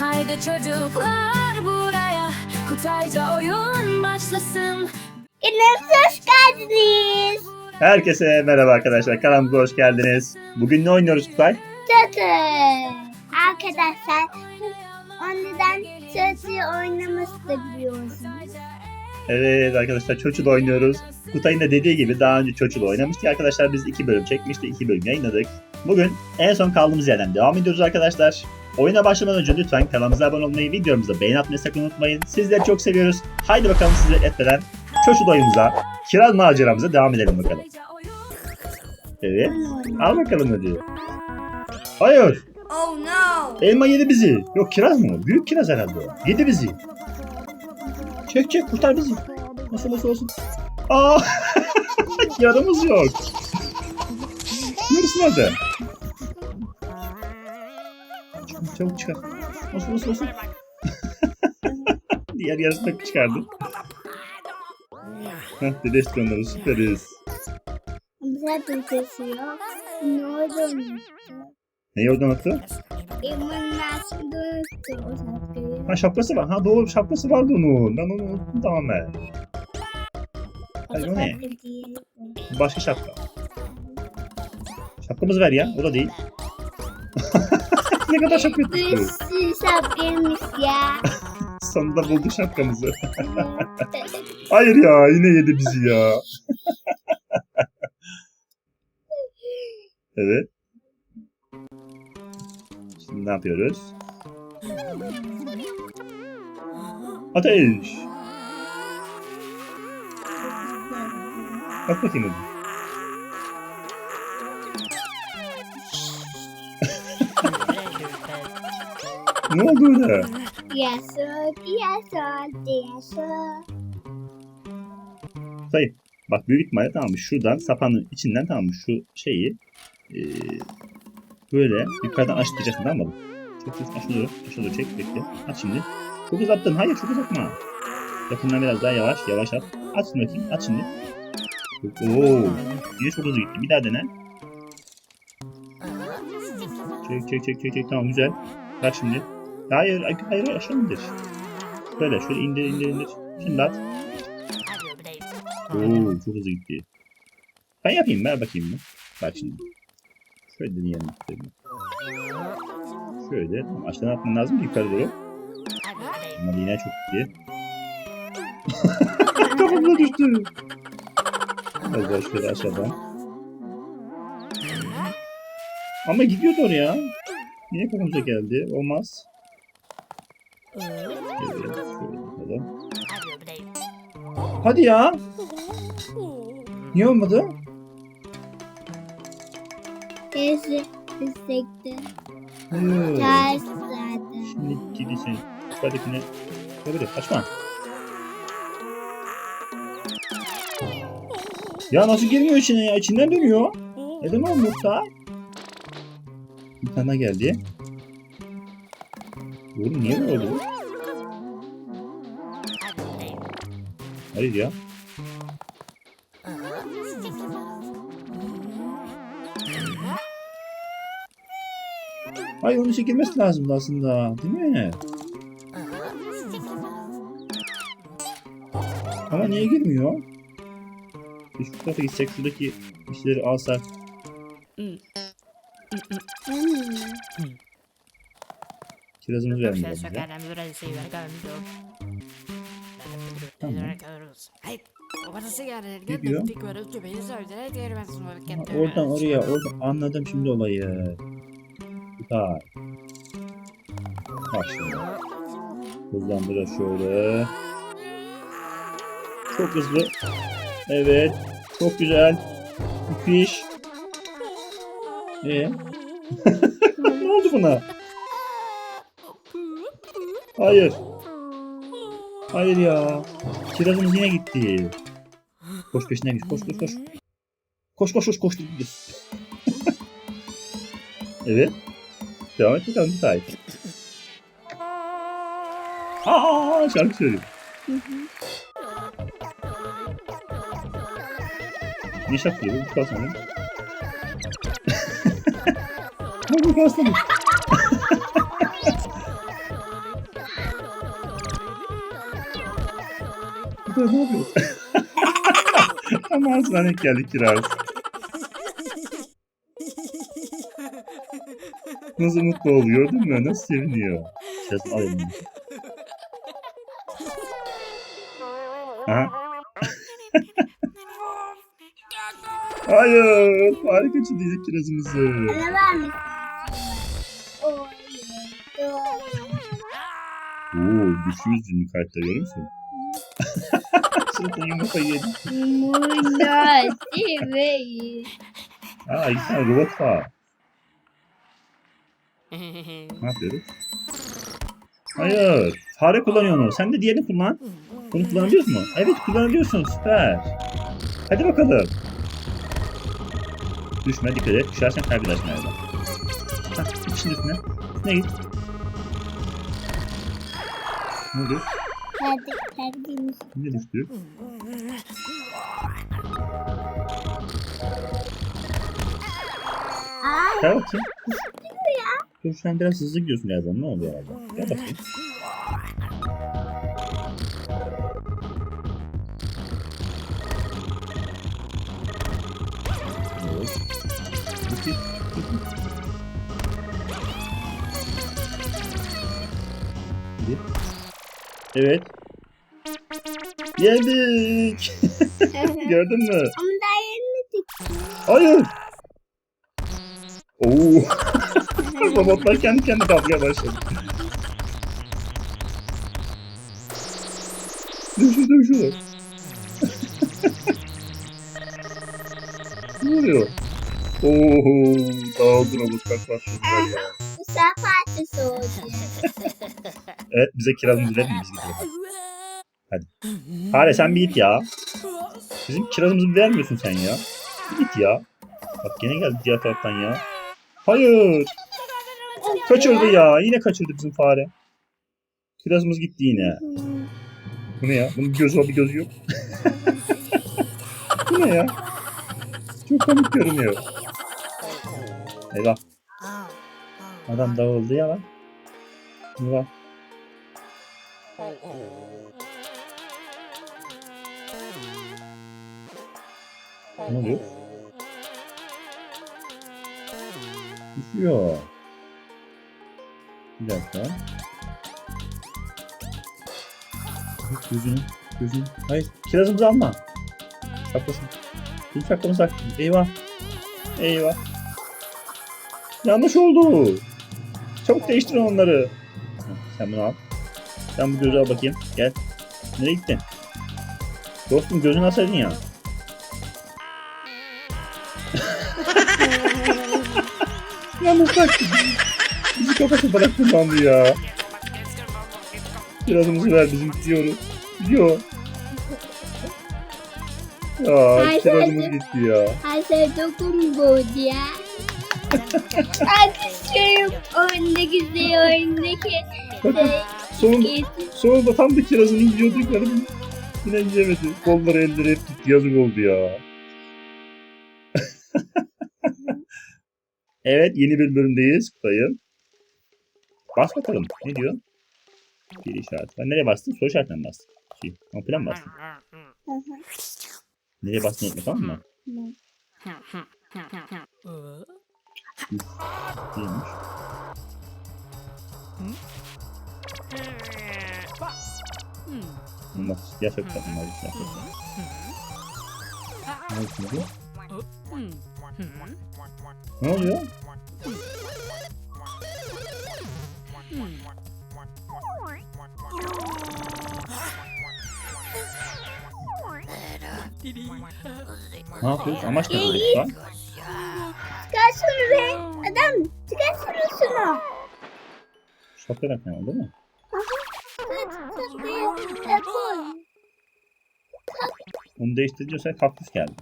Haydi çocuklar buraya Kutayca oyun başlasın Hepiniz hoş geldiniz. Herkese merhaba arkadaşlar. Kanalımıza hoş geldiniz. Bugün ne oynuyoruz Kutay? Çatı. Arkadaşlar önceden çatı oynaması da biliyorsunuz. Evet arkadaşlar Çoçul oynuyoruz. Kutay'ın da dediği gibi daha önce Çoçul oynamıştık. Arkadaşlar biz iki bölüm çekmiştik. iki bölüm yayınladık. Bugün en son kaldığımız yerden devam ediyoruz arkadaşlar. Oyuna başlamadan önce lütfen kanalımıza abone olmayı, videomuza beğeni atmayı sakın unutmayın. Sizleri çok seviyoruz. Haydi bakalım sizi etmeden Çoçul oyunumuza, kiraz maceramıza devam edelim bakalım. Evet. Al bakalım hadi. Hayır. Oh no! Elma yedi bizi. Yok kiraz mı? Büyük kiraz herhalde. Yedi bizi. Çek çek kurtar bizi. Nasıl nasıl olsun. Aa! Yaramız yok. Yarısı nerede? Çabuk, çıkar. Nasıl nasıl olsun. Diğer yarısını da çıkardı. Heh dedesi onları süperiz. Bize de kesiyor. Ne oldu? Neyi oradan attı? Ha şapkası var. Ha doğru şapkası vardı onun. Ben onu unuttum tamamen. Hayır o ne? Başka şapka. Şapkamızı ver ya. O da değil. Ne kadar şapka tuttu. sürü şapkaymış ya. Sonunda buldu şapkamızı. Hayır ya yine yedi bizi ya. evet. Şimdi ne yapıyoruz? Ateş. Bak bakayım hadi. Ne oldu öyle? Yasol, yasol, yasol. Sayın. Bak büyük ihtimalle tamam mı? Şuradan sapanın içinden tamam mı? Şu şeyi eee, böyle yukarıdan açtıracaksın tamam mı? Çok çok aşağı doğru. Aşağı doğru çek bekle. Aç şimdi. Çok uzattın. Hayır çok uzatma. Yakından biraz daha yavaş. Yavaş at. Aç şimdi bakayım. Aç şimdi. Oo. Yine çok hızlı gitti. Bir daha dene. Çek çek çek çek çek. Tamam güzel. Bak şimdi. Hayır hayır indir. Böyle şöyle indir indir indir. Şimdi at. Oo çok hızlı gitti. Ben yapayım ver bakayım mı? Bak şimdi. Şöyle deneyelim. Şöyle. Tamam, aşağıdan atman lazım ki yukarı doğru. Ama yine çok gitti. Kafamda düştü. Biraz daha şöyle aşağıdan. Ama gidiyordu oraya. Yine kafamıza geldi. Olmaz. Hadi ya. Niye olmadı? Kesi, istekti. Ters zaten. Şimdi gidiyorsun. Yukarıdakine. Böyle açma. Ya nasıl girmiyor içine ya? İçinden dönüyor. Neden olmuyor da? Bir tane geldi. Oğlum niye böyle oldu? Hayır ya. Hayır onun çekilmesi lazımdı aslında. Değil mi? Ama niye girmiyor? Bir şu tarafa gitsek şuradaki işleri alsak. Kirazımızı vermiyor bize. Tamam. Ne diyor? Ha, oradan oraya, oradan anladım şimdi olayı. Bak şimdi. Hızlandıra şöyle. Çok hızlı. Evet. Çok güzel. Müthiş. Ee? ne oldu buna? Hayır. Hayır ya. Kirazımız yine gitti. Koş peşinden git. Koş koş koş. Koş koş koş koş. evet. Devam et bakalım bir tane. Aa şarkı söylüyor. Ne şarkı söylüyor? Bu kalsın. Bu kalsın. Kutay ne yapıyor? Ama ağzına denk geldi kiraz. Nasıl mutlu oluyor gördün mü? Nasıl seviniyor. Kiraz al elini. Aha. Hayır. Fare kaçırdıydık kirazımızı. Oy. Oo, güçlüyüz ünlü kartları görüyor musun? Sırtın yumurta yedi. Muna değil. Aa tane robot var. Ne yapıyoruz? Hayır. Fare kullanıyor onu. Sen de diğerini kullan. Bunu kullanabiliyor mu? Evet kullanabiliyorsun. Süper. Hadi bakalım. Düşme dikkat et. Düşersen kaybedersin herhalde. Hah git şimdi üstüne. Üstüne git. Ne oldu? Hadi kardeşim. Ne düştü? Ay. Bakayım. Dur sen biraz hızlı gidiyorsun galiba. Ne oluyor herhalde? Gel bakayım. Evet. Yendik. Gördün mü? Ama daha yenmedik. Hayır. Oo. Robotlar kendi kendine kavgaya başladı. Dövüşüyor dövüşüyor. ne oluyor? Oo, dağıldı robotlar başladılar ya. Sefer partisi oldu. Evet bize kirazımızı verin biz gidelim. Hadi sen bir git ya. Bizim kirazımızı vermiyorsun sen ya. Bir git ya. Bak gene geldi diğer taraftan ya. Hayır. Kaçırdı ya. Yine kaçırdı bizim fare. Kirazımız gitti yine. Bu ne ya? Bunun bir gözü var bir gözü yok. Bu ne ya? Çok komik görünüyor. Eyvah. Adam dağıldı ya lan. Eyvah. Ne oluyor? Düşüyor. Bir dakika. Gözünü, gözünü. Hayır, kirazımızı alma. Saklasın. Kim saklamış sak. Eyvah. Eyvah. Yanlış oldu. Çabuk değiştirin onları. Sen bunu al. Sen bu gözü al bakayım. Gel. Nereye gittin? Dostum gözünü alsaydın ya. Yalnız bak. Bizi kafası bıraktın bandı ya. Kirazımızı ver bizim diyoruz. Diyor. Ya Ay, kirazımız sen- gitti ya. Hadi dokun bu ya. Alkışlıyorum oyundaki şey oyundaki Bakın şey. sonunda, sonunda tam da kirazını yiyorduk yani yine yiyemedi. Kolları elleri hep gitti yazık oldu ya. evet yeni bir bölümdeyiz Kutay'ım. Bas bakalım ne diyor? Bir işaret var. Nereye bastın? Soru işaretine mi bastın? Şey, ön plan hı. Nereye bastın unutma tamam mı? Tamam. Neymiş? Bak siyah çok tatlı mavi siyah çok tatlı. Ne oldu şimdi? Ne oluyor? Ne yapıyoruz? Amaç ne burada şu an? Çıkar şunu be. Adam çıkar şunu şunu. Şapkadan falan değil mi? Onu değiştirince kaktüs geldi.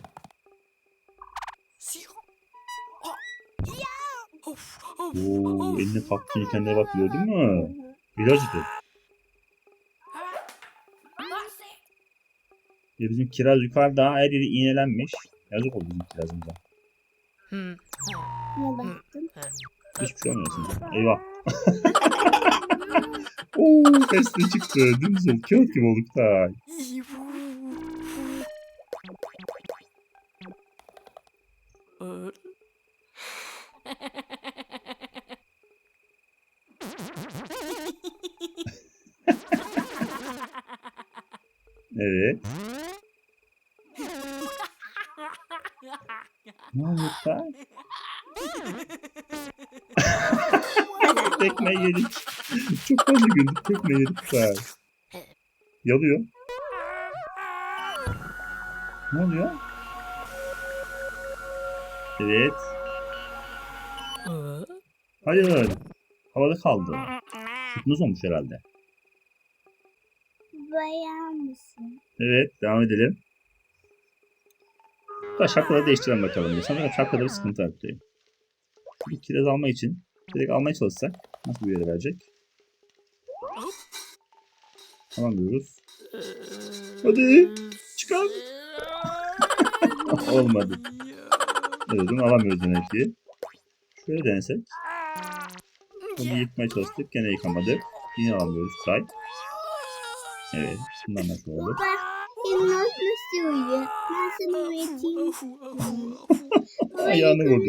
Oo, eline kaktüsün kendine bak gördün mü? Biraz acıdı. Ya bizim kiraz yukarıda her yeri iğnelenmiş. Yazık oldu bizim kirazımıza. Ne? Hiçbir şey olmasın. Eyvah. Oo sesli çıktı. Dümdüz oldu. Kağıt gibi olduk da. Evet. Lan? Tekme yedik. Çok fazla güldük. Tekme yedik lan. Yalıyor. Ne oluyor? Evet. Hayır. Havada kaldı. Hipnoz olmuş herhalde. Bayağı mısın? Evet devam edelim. Da şapkaları değiştirelim bakalım. Sanırım şapkada bir sıkıntı arttı. Bir kiraz almak için direkt almaya çalışsak nasıl bir yere verecek? Tamam diyoruz. Hadi çıkar. Olmadı. Evet onu alamıyoruz demek ki. Şöyle denesek. Bunu yıkmaya çalıştık. Gene yıkamadık. Yine alamıyoruz. Say. Evet. Bundan nasıl olur? Nasıl üreteyim? Ayağını vurdu.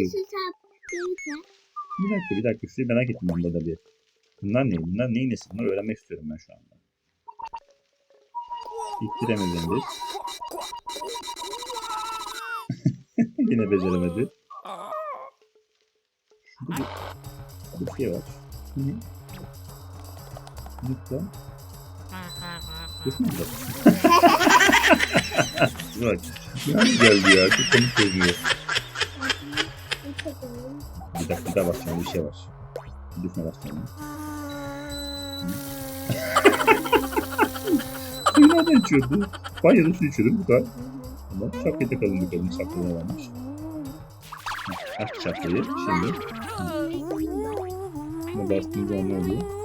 Bir dakika bir dakika şurayı merak ettim ben burada bir. Bunlar ne? Bunlar neyin nesi? Bunları öğrenmek istiyorum ben şu anda. İttiremedin biz. Yine beceremedi. Şurada bir, bir şey var. Hı -hı. Lütfen. Lütfen bak. Nasıl geldi ya? Çok komik görünüyor. Bir dakika daha bakacağım bir şey var. Lütfen bakacağım. Suyu nereden içiyordu? Banyoda su içiyordum bu kadar. Ama şapkayı kalın bakalım şapkada ne varmış. Aç şapkayı şimdi. Buna bastığımız zaman ne oluyor?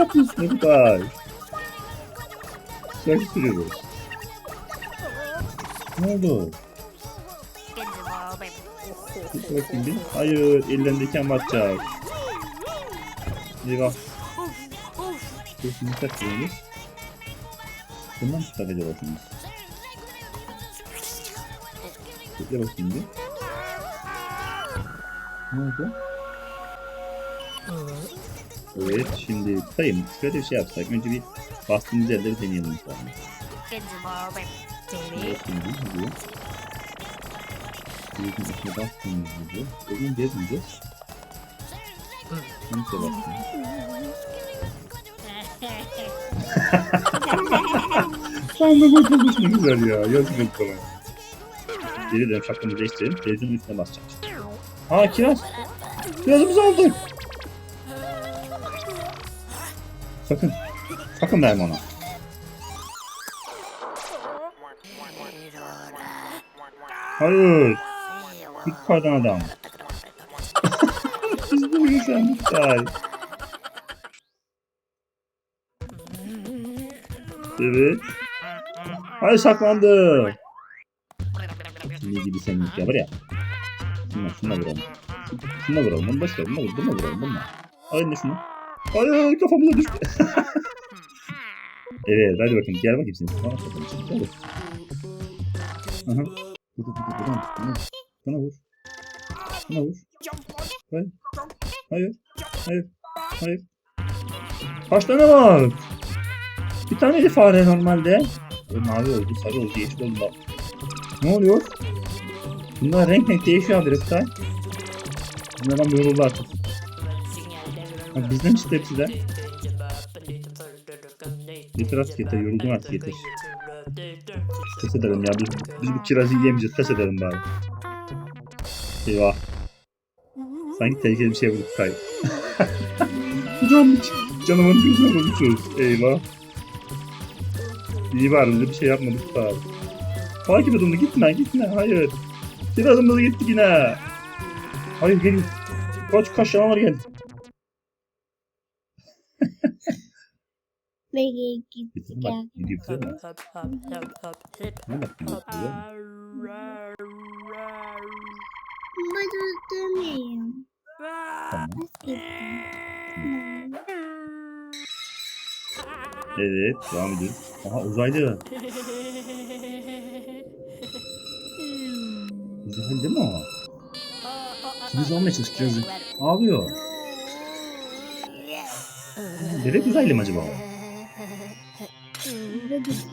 Çiş yapıyorsun ne kadar? Şarkı sürüyoruz. Ne oldu? Bakayım bir. Hayır, ellerindeyken batacak. Eyvah. Şimdi takıyoruz. Bundan mı acaba şimdi? Bekle bakayım bir. Ne oldu? Evet, şimdi tutayım. Şöyle bir şey yapsak. Önce bir bastığımız yerde bir deneyelim. Falan. Evet, şimdi gidiyor. Yüzün üstüne bastığımız gibi. Bugün gezmeyeceğiz. Kimse baksın. Tam da kurtulmuş ne güzel ya. Yazık et bana. Geri dönüp şapkamızı değiştirelim. Televizyonun üstüne basacağız. Aa kiraz. Kirazımızı aldık. Sakın. Sakın verme ona. Hayır. Git kardan adam. Siz bu yüzden mutlay. Evet. Hayır saklandı. Şimdi gibi senlik ya var ya. Şuna, şuna vuralım. Şuna vuralım. Bunu ver. Bunu vur. Bunu vuralım. Bunu. Al ne şunu. Hayır kafamıza düştü. evet hadi bakın. Gel bakayım sen. Bana bakalım. Gel. Aha. Vur vur. Buradan tut. Buna, buna vur. Buna vur. Hayır. Hayır. Hayır. Hayır. Kaç tane var? Bir taneydi fare normalde. E, mavi oldu, sarı oldu, yeşil oldu. Ne oluyor? Bunlar renk renk değişiyor abi. Bunlardan yoruldu artık. Bizden çıktı hepsi de. Yeter artık yeter, yoruldum artık yeter. Pes ederim ya, biz, biz bu kirazı yiyemeyeceğiz, pes ederim bari. Eyvah. Sanki tehlikeli bir şey bulduk kay. Hocam canımın gözüne vurmuşuz. Eyvah. İyi var öyle bir şey yapmadık da. Takip et onu gitme gitme hayır. Kirazımız gitti yine. Hayır geliyor. Kaç kaç canavar geldi. Ve git Getir bak. gel. Gidiyor kızım. Ne bak ne? Ben tutamıyorum. Tamam. Evet devam ediyoruz. Aha uzaylı. Öyle değil mi o? Kiraz almaya çalış kirazı. Ağlıyor. Bebek uzaylı mı acaba o? Ne güzel.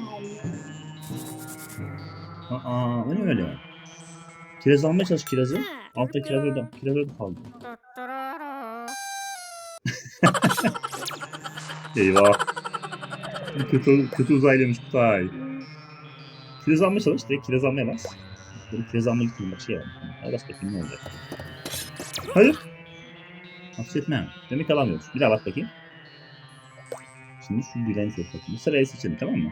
Aa, o ne öyle? Kiraz almaya çalış kirazı. Altta kiraz orada. Kiraz orada kaldı. Eyvah. Kötü, kötü uzaylıymış Kutay. Kiraz almaya çalış. Direkt kiraz almaya bas. Böyle kiraz almaya gittim bak şey var. Hadi bas bakayım ne olacak. Hayır. Hapsetmem. Demek alamıyoruz. Bir daha bas bakayım. Şimdi şu seç bakayım. Sırayı seçelim tamam mı?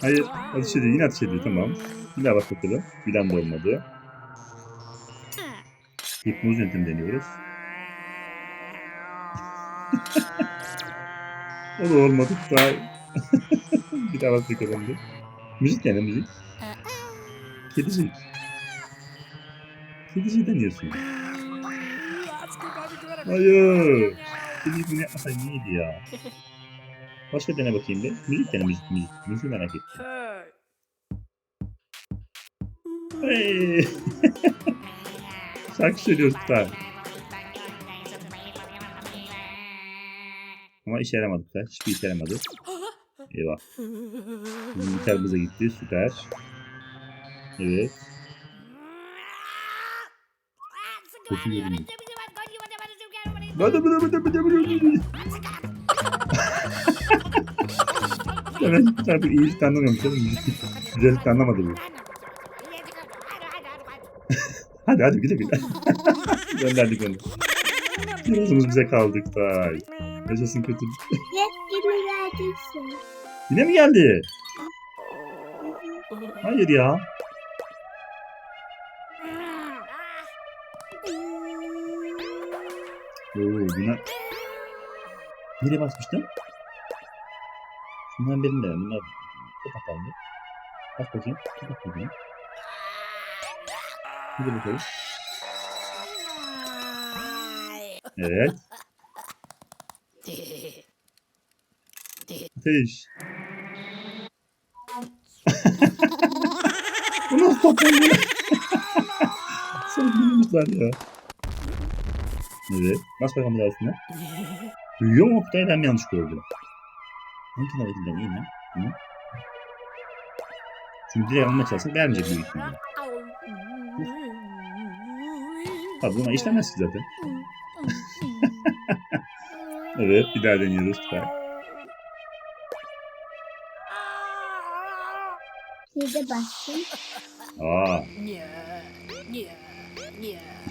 Hayır. Ateş ediyor. Yine ateş ediyor. Tamam. Bir daha bak bakalım. Bilen de olmadı. Hipnoz yöntemi deniyoruz. o da olmadı. Daha... bir daha bak bakalım. Bir. Müzik dene müzik. Kedicik. Kedicik deniyorsun. Hayır. Kedicik bunu yapmasaydın iyiydi ya. Başka dene bakayım bir. Müzik dene müzik müzik. Müziği merak ettim. Hey. Şarkı söylüyoruz Kutay. Ama işe yaramadı Kutay. Hiçbir işe yaramadı. Eyvah. Bizim gitarımıza gitti. Süper. Evet. Kötü görünüyor. Bada bada bada bada bada bada. Evet, tabii iyi hiç anlamıyorum. Güzellik anlamadı bu. Hadi hadi güle güle. Gönderdik onu. Birazımız bize kaldı Kutay. Yaşasın kötü. Yine mi geldi? Hayır ya. Oo, buna... Nereye basmıştım? Şundan birinde. Bunlar... Kapat kaldı. Bas bakayım. Kapat bakayım. Hadi bakalım. Evet. Ateş. Bu nasıl toplandı? Sana bilmişler ya. Evet. Bas bakalım daha üstüne. Mu Oktay? Ben yanlış gördüm? Hangi hareketinden iyi mi? Hı? Çünkü direkt almaya çalışsak vermeyecek büyük ihtimalle. Tabii buna işlemez ki zaten. Evet bir daha deniyoruz. Süper. De bastım. Aa,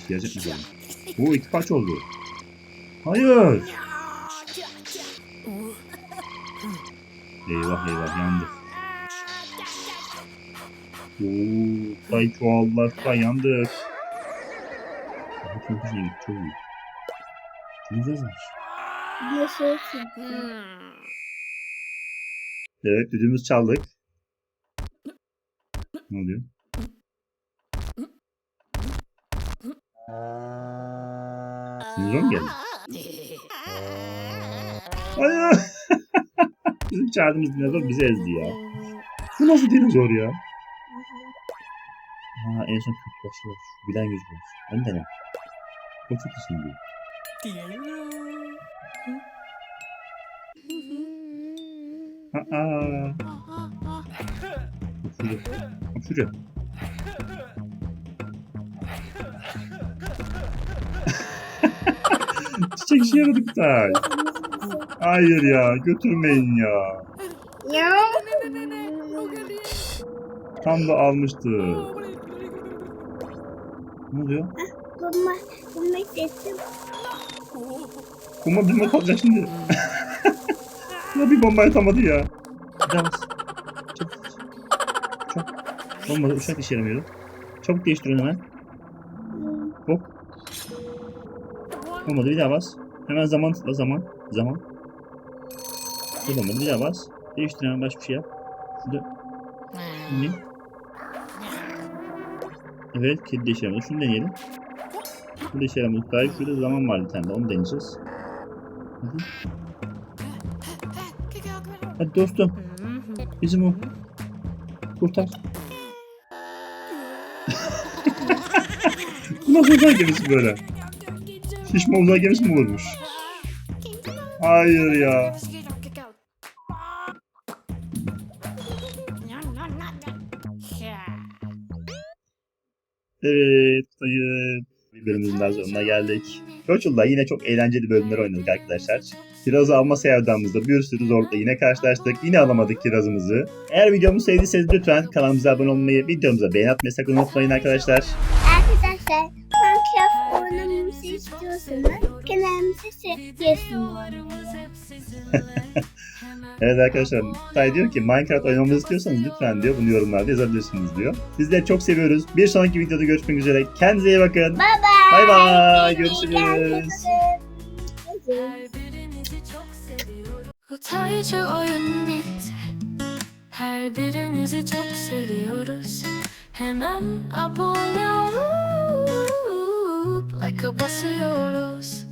yarayacak mı? Bu iki parça oldu. Hayır. Eyvah eyvah yandık. Oo, say çoğallar say yandık. Daha çok iyi. Çok. Bir şey çıktı. Evet düdüğümüz çaldık. Ne oluyor? Mu geldi? Bizim çağırdığımız dinozor bizi ezdi ya. Bu nasıl dinozor ya? Ha en son kötü başı var. Bilen yüz var. Ben de ne? O çok isim değil. Aa. Şuraya. Şuraya. Çiçek işe yaradı Kutay. Hayır ya götürmeyin ya. Ya. Tam da almıştı. Ne oluyor? Bomba, bomba sesim. Kuma bilme kalacak şimdi. ya bir bomba atamadı ya. Bir bas. Çabuk. Çabuk. Olmadı uçak işe yaramıyor. Çabuk değiştir onu hemen. Olmadı bir daha bas. Hemen zaman tıkla zaman. Zaman. Bu da olmadı bir daha bas. Değiştir hemen başka bir şey yap. Şurada. Ne? Evet kedi de işe yaramadı. Şunu deneyelim. Bu da işe yaramadı. Daha şurada zaman var bir tane de onu deneyeceğiz. Hadi. Hadi dostum. Bizim o. Kurtar. Bu nasıl uzay gemisi böyle? Şişme uzay gemisi mi olurmuş? Hayır ya. Evet, hayır. Bir bölümümüzün daha sonuna geldik. Koçul'da yine çok eğlenceli bölümler oynadık arkadaşlar. Kirazı alma sevdamızda bir sürü zorlukla yine karşılaştık. Yine alamadık kirazımızı. Eğer videomuzu sevdiyseniz lütfen kanalımıza abone olmayı, videomuza beğeni atmayı sakın unutmayın arkadaşlar. Arkadaşlar Oynamamızı istiyorsanız kanalımıza seviyorsunuz. Evet arkadaşlar, Tay diyor ki Minecraft oynamamızı istiyorsanız lütfen diyor bunu yorumlarda yazabilirsiniz diyor. Sizleri çok seviyoruz. Bir sonraki videoda görüşmek üzere. Kendinize iyi bakın. Bye bye. Bay. Kendinize Görüşürüz. Kutaycı oyun bitti Her birinizi çok seviyoruz Hemen abone like a buster rose.